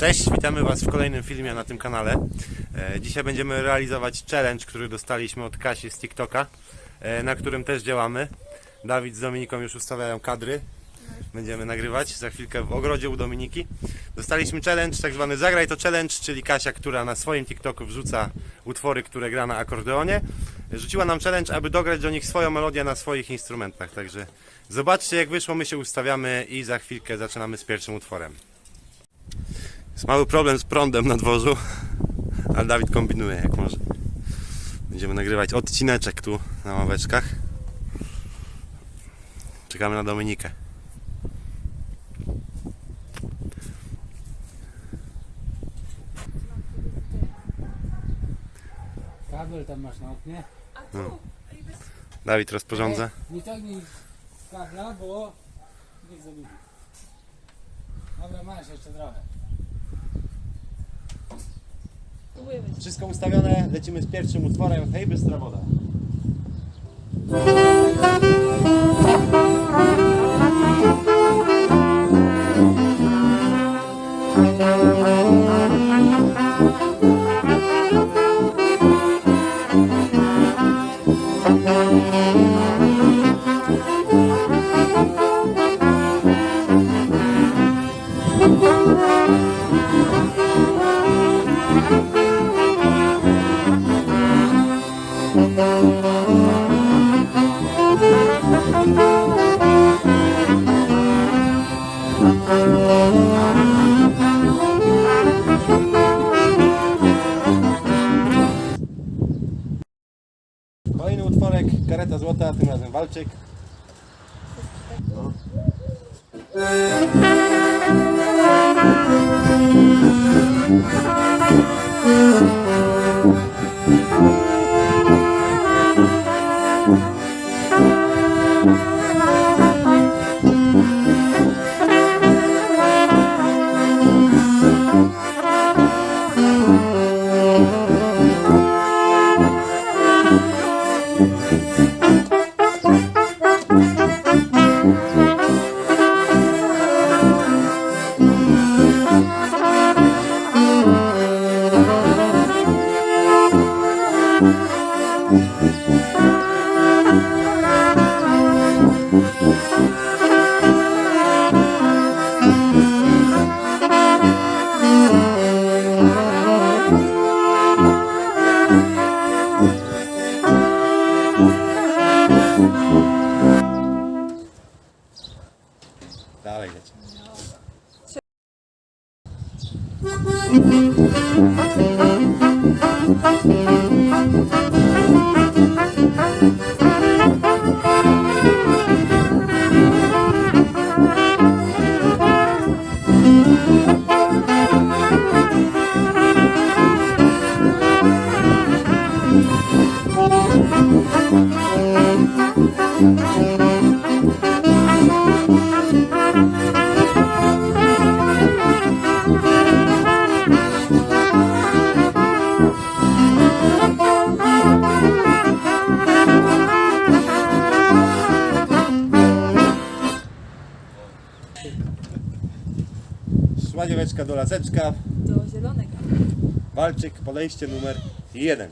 Cześć, witamy Was w kolejnym filmie na tym kanale. E, Dzisiaj będziemy realizować challenge, który dostaliśmy od Kasi z TikToka, e, na którym też działamy. Dawid z Dominiką już ustawiają kadry. Będziemy nagrywać za chwilkę w ogrodzie u Dominiki. Dostaliśmy challenge, tak zwany Zagraj to challenge, czyli Kasia, która na swoim TikToku wrzuca utwory, które gra na akordeonie. Rzuciła nam challenge, aby dograć do nich swoją melodię na swoich instrumentach. Także zobaczcie jak wyszło, my się ustawiamy i za chwilkę zaczynamy z pierwszym utworem. Jest mały problem z prądem na dworzu, ale Dawid kombinuje jak może. Będziemy nagrywać odcineczek tu na ławeczkach. Czekamy na Dominikę. Kabel tam masz na oknie. Dawid rozporządza. Nie ciągnij kabla, bo niech zagubi. Dobra, masz jeszcze trochę. Wszystko ustawione, lecimy z pierwszym utworem. Hej Bystra Woda. Kolejny utworek Kareta Złota, tym razem Walczyk. No. Lecimy. Szła do laseczka, do zielonego. Walczyk, podejście numer jeden.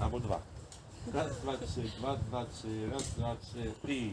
Albo dwa. Raz, dwa, trzy, dwa, dwa, trzy, raz, dwa, trzy, i...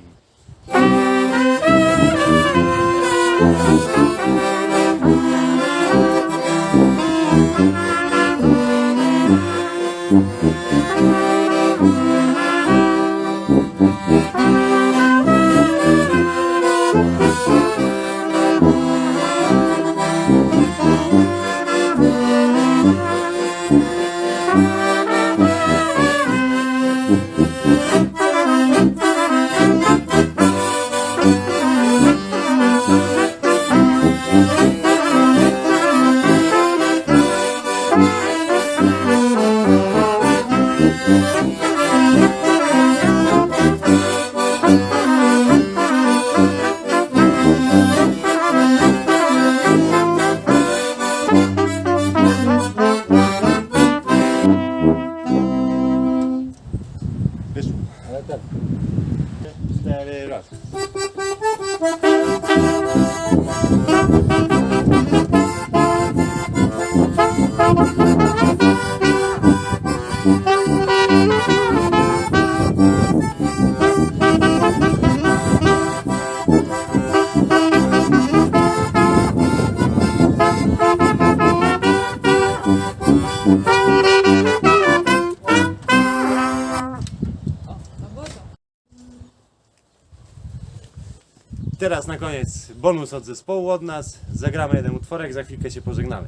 teraz na koniec bonus od zespołu od nas. Zagramy jeden utworek, za chwilkę się pożegnamy.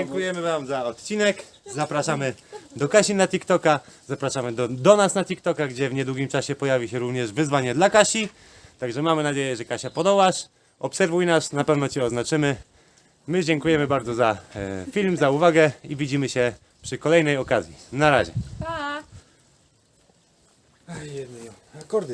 Dziękujemy Wam za odcinek. Zapraszamy do Kasi na TikToka. Zapraszamy do, do nas na TikToka, gdzie w niedługim czasie pojawi się również wyzwanie dla Kasi. Także mamy nadzieję, że Kasia podołasz. Obserwuj nas, na pewno Cię oznaczymy. My dziękujemy bardzo za e, film, za uwagę i widzimy się przy kolejnej okazji. Na razie. Pa! Ej, jedno, akordy.